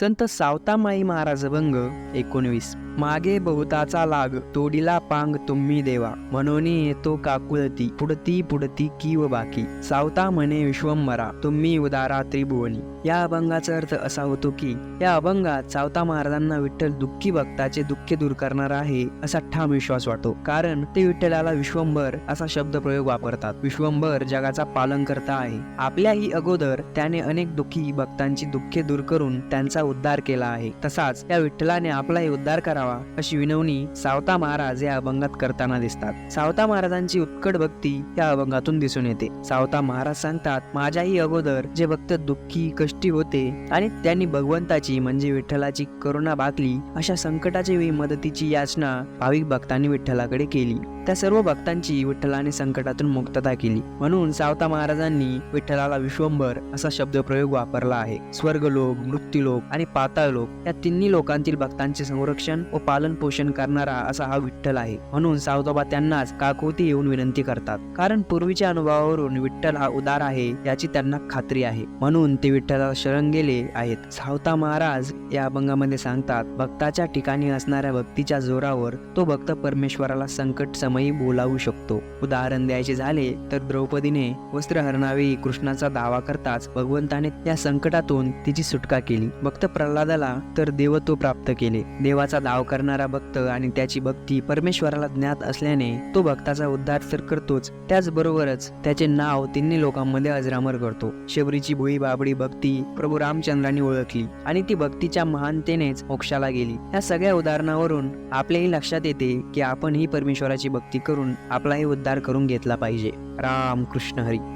संत सावतामाई महाराज भंग एकोणवीस. मागे बहुताचा लाग तोडीला पांग तुम्ही देवा. म्हणून येतो काकुळती पुढती पुढती किव बाकी. सावता म्हणे विश्वंभरा तुम्ही उदारा त्रिभुवनी. या अभंगाचा अर्थ असा होतो की या अभंगात सावता महाराजांना विठ्ठल दुःखी भक्ताचे दुःख दूर करणार आहे असा ठाम विश्वास वाटतो. कारण ते विठ्ठलाला विश्वंभर असा शब्द प्रयोग वापरतात. विश्वंभर जगाचा पालन करता आहे. आपल्याही अगोदर त्याने अनेक दुःखी भक्तांची दुःखे दूर करून त्यांचा उद्धार केला आहे. तसाच या विठ्ठलाने आपलाही उद्धार करावा अशी विनवणी सावता महाराज या अभंगात करताना दिसतात. सावता महाराजांची उत्कट भक्ती या अभंगातून दिसून येते. सावता महाराज सांगतात माझ्याही अगोदर जे भक्त दुःखी कष्टी होते आणि त्यांनी भगवंताची म्हणजे विठ्ठलाची करुणा बाकली अशा संकटाच्या वेळी मदतीची याचना भाविक भक्तांनी विठ्ठलाकडे केली. त्या सर्व भक्तांची विठ्ठलाने संकटातून मुक्तता केली. म्हणून सावता महाराजांनी विठ्ठलाला विश्वंभर असा शब्दप्रयोग वापरला आहे. स्वर्गलोक मृत्यूलोक आणि पाताळलोक या तिन्ही लोकांतील भक्तांचे संरक्षण व पालन पोषण करणारा असा हा विठ्ठल आहे. म्हणून सावताबा त्यांनाच काकोती येऊन विनंती करतात. कारण पूर्वीच्या अनुभवावरून विठ्ठल हा उदार आहे याची त्यांना खात्री आहे. म्हणून ते विठ्ठला शरण गेले आहेत. सावता महाराज या अभंगामध्ये सांगतात भक्ताच्या ठिकाणी असणाऱ्या भक्तीच्या जोरावर तो भक्त परमेश्वराला संकट समयी बोलावू शकतो. उदाहरण द्यायचे झाले तर द्रौपदीने वस्त्रहरणावेळी कृष्णाचा दावा करताच भगवंताने त्या संकटातून तिची सुटका केली. भक्त भक्त प्रल्हादाला तर देवत्व प्राप्त केले. देवाचा दाव करणारा भक्त आणि त्याची भक्ती परमेश्वराला ज्ञात असल्याने तो भक्ताचा उद्धार तर करतोच. त्याचबरोबरच त्याचे नाव तिन्ही लोकांमध्ये अजरामर करतो. शबरीची भुई बाबडी भक्ती प्रभू रामचंद्रांनी ओळखली आणि ती भक्तीच्या महानतेनेच मोक्षाला गेली. या सगळ्या उदाहरणावरून आपल्याही लक्षात येते की आपण ही परमेश्वराची भक्ती करून आपलाही उद्धार करून घेतला पाहिजे. राम कृष्ण हरी.